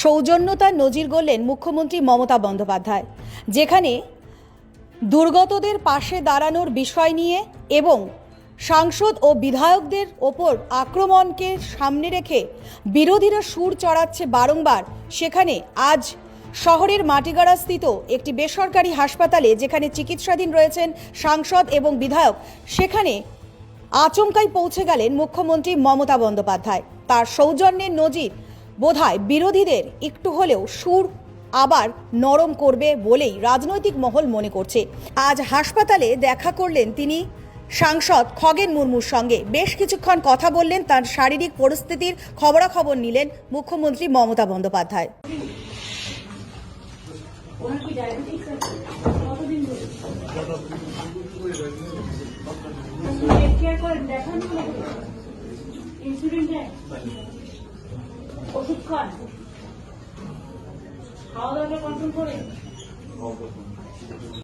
সৌজন্যতার নজির গড়লেন মুখ্যমন্ত্রী মমতা বন্দ্যোপাধ্যায়, যেখানে দুর্গতদের পাশে দাঁড়ানোর বিষয় নিয়ে এবং সাংসদ ও বিধায়কদের ওপর আক্রমণকে সামনে রেখে বিরোধীরা সুর চড়াচ্ছে বারংবার। সেখানে আজ শহরের মাটিগাড়াস্থিত একটি বেসরকারি হাসপাতালে যেখানে চিকিৎসাধীন রয়েছেন সাংসদ এবং বিধায়ক, সেখানে আচমকাই পৌঁছে গেলেন মুখ্যমন্ত্রী মমতা বন্দ্যোপাধ্যায়। তার সৌজন্যের নজির বোধহয় বিরোধীদের একটু হলেও সুর আবার নরম করবে বলেই রাজনৈতিক মহল মনে করছে। আজ হাসপাতালে দেখা করলেন তিনি। সাংসদ খগেন মুর্মুর সঙ্গে বেশ কিছুক্ষণ কথা বললেন, তার শারীরিক পরিস্থিতির খবরাখবর নিলেন মুখ্যমন্ত্রী মমতা বন্দ্যোপাধ্যায়। ওষুধ খান। খাওয়া দাওয়া কন্ট্রোল করেন